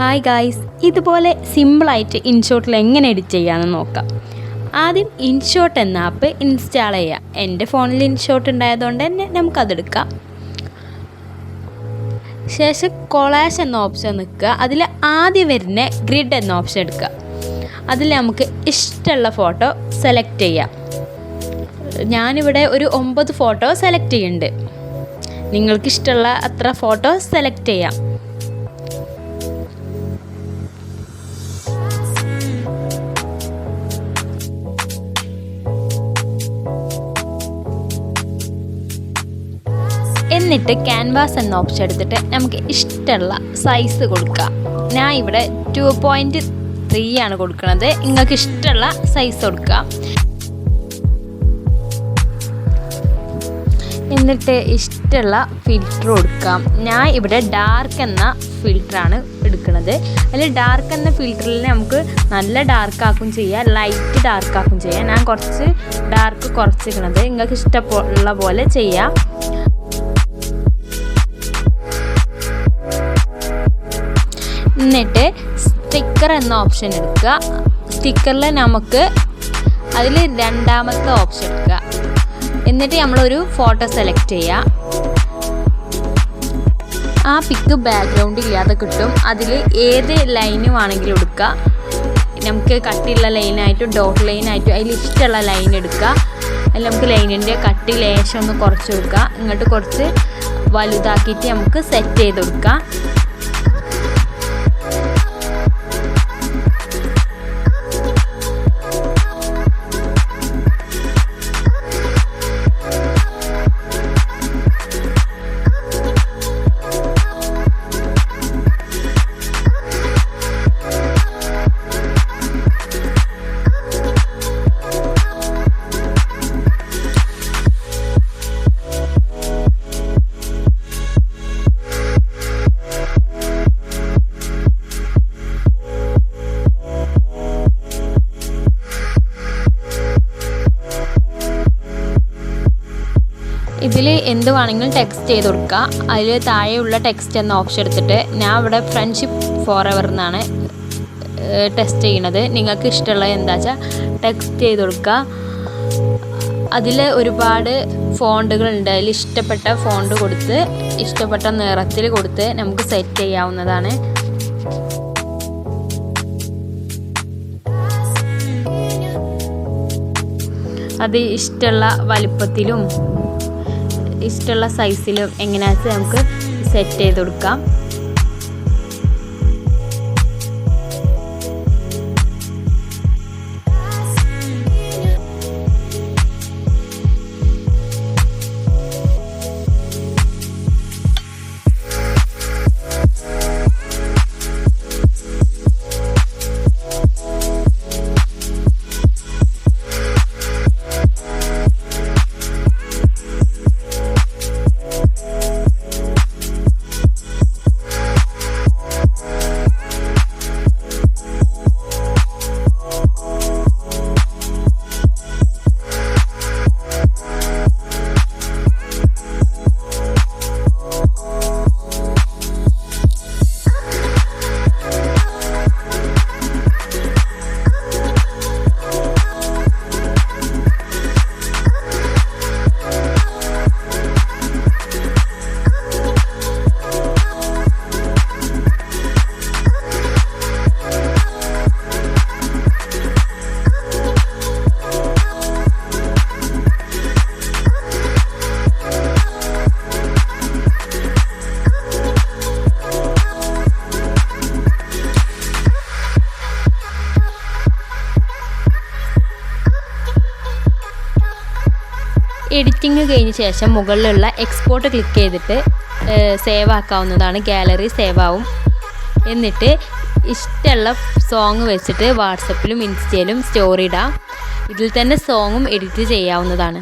Hi guys ഇതുപോലെ സിമ്പിളായിട്ട് ഇൻഷോട്ടിൽ എങ്ങനെ എഡിറ്റ് ചെയ്യാമെന്ന് നോക്കാം. ആദ്യം ഇൻഷോട്ട് എന്ന ആപ്പ് ഇൻസ്റ്റാൾ ചെയ്യുക എന്റെ ഫോണിൽ ഇൻഷോട്ട് ഉണ്ടായതുകൊണ്ട് തന്നെ നമുക്കതെടുക്കാം ശേഷം കൊളാഷ് എന്ന ഓപ്ഷൻ നിൽക്കുക. അതിൽ ആദ്യം വരുന്ന ഗ്രിഡ് എന്ന ഓപ്ഷൻ എടുക്കുക. അതിൽ നമുക്ക് ഇഷ്ടമുള്ള ഫോട്ടോ സെലക്ട് ചെയ്യാം. ഞാനിവിടെ ഒരു ഒമ്പത് ഫോട്ടോ സെലക്ട് ചെയ്യുന്നുണ്ട്. നിങ്ങൾക്ക് ഇഷ്ടമുള്ള അത്ര ഫോട്ടോ സെലക്ട് ചെയ്യാം. എന്നിട്ട് ക്യാൻവാസ് എന്ന ഓപ്ഷൻ എടുത്തിട്ട് നമുക്ക് ഇഷ്ടമുള്ള സൈസ് കൊടുക്കാം. ഞാൻ ഇവിടെ ടു പോയിന്റ് ത്രീ ആണ് കൊടുക്കുന്നത്. നിങ്ങൾക്ക് ഇഷ്ടമുള്ള സൈസ് കൊടുക്കാം. എന്നിട്ട് ഇഷ്ടമുള്ള ഫിൽറ്റർ കൊടുക്കാം. ഞാൻ ഇവിടെ ഡാർക്ക് എന്ന ഫിൽറ്ററാണ് എടുക്കുന്നത്. അതിൽ ഡാർക്ക് എന്ന ഫിൽറ്ററിൽ നമുക്ക് നല്ല ഡാർക്ക് ആക്കും ചെയ്യാം ലൈറ്റ് ഡാർക്ക് ആക്കും ചെയ്യാം. ഞാൻ കുറച്ച് ഡാർക്ക് കുറച്ചിരിക്കണത് നിങ്ങൾക്ക് ഇഷ്ടമുള്ള പോലെ ചെയ്യാം. എന്നിട്ട് സ്റ്റിക്കർ എന്ന ഓപ്ഷൻ എടുക്കുക. സ്റ്റിക്കറിൽ നമുക്ക് അതിൽ രണ്ടാമത്തെ ഓപ്ഷൻ എടുക്കുക. എന്നിട്ട് നമ്മളൊരു ഫോട്ടോ സെലക്ട് ചെയ്യുക. ആ പിക്ക് ബാക്ക്ഗ്രൗണ്ട് ഇല്ലാതെ കിട്ടും. അതിൽ ഏത് ലൈനും വേണമെങ്കിലും എടുക്കുക. നമുക്ക് കട്ടിയുള്ള ലൈനായിട്ടും ഡോട്ട് ലൈനായിട്ടും അതിൽ ഇഷ്ടമുള്ള ലൈൻ എടുക്കുക. അതിൽ നമുക്ക് ലൈനിന്റെ കട്ടി ലേശം ഒന്ന് കുറച്ച് കൊടുക്കുക ഇങ്ങോട്ട് കുറച്ച് വലുതാക്കിയിട്ട് നമുക്ക് സെറ്റ് ചെയ്ത് കൊടുക്കുക. ഇതിൽ എന്ത് വേണമെങ്കിലും ടെക്സ്റ്റ് ചെയ്ത് കൊടുക്കുക അതിൽ താഴെയുള്ള ടെക്സ്റ്റ് എന്ന ഓപ്ഷൻ എടുത്തിട്ട് ഞാൻ ഇവിടെ ഫ്രണ്ട്ഷിപ്പ് ഫോർ എവർ എന്നാണ് ടെസ്റ്റ് ചെയ്യണത്. നിങ്ങൾക്ക് ഇഷ്ടമുള്ള എന്താ വെച്ചാൽ ടെക്സ്റ്റ് ചെയ്ത് കൊടുക്കുക അതിൽ ഒരുപാട് ഫോണ്ടുകളുണ്ട് അതിൽ ഇഷ്ടപ്പെട്ട ഫോണ്ട് കൊടുത്ത് ഇഷ്ടപ്പെട്ട നിറത്തിൽ കൊടുത്ത് നമുക്ക് സെറ്റ് ചെയ്യാവുന്നതാണ്. അത് ഇഷ്ടമുള്ള വലിപ്പത്തിലും ഇഷ്ടമുള്ള സൈസിലും എങ്ങനെയാണെന്ന് നമുക്ക് സെറ്റ് ചെയ്ത് കൊടുക്കാം. എഡിറ്റിംഗ് കഴിഞ്ഞ ശേഷം മുകളിലുള്ള എക്സ്പോർട്ട് ക്ലിക്ക് ചെയ്തിട്ട് സേവ് ആക്കാവുന്നതാണ്. ഗാലറി സേവ് ആവും. എന്നിട്ട് ഇഷ്ടമുള്ള സോങ് വെച്ചിട്ട് വാട്സപ്പിലും ഇൻസ്റ്റയിലും സ്റ്റോറി ഇടാം. ഇതിൽ തന്നെ സോങ്ങും എഡിറ്റ് ചെയ്യാവുന്നതാണ്.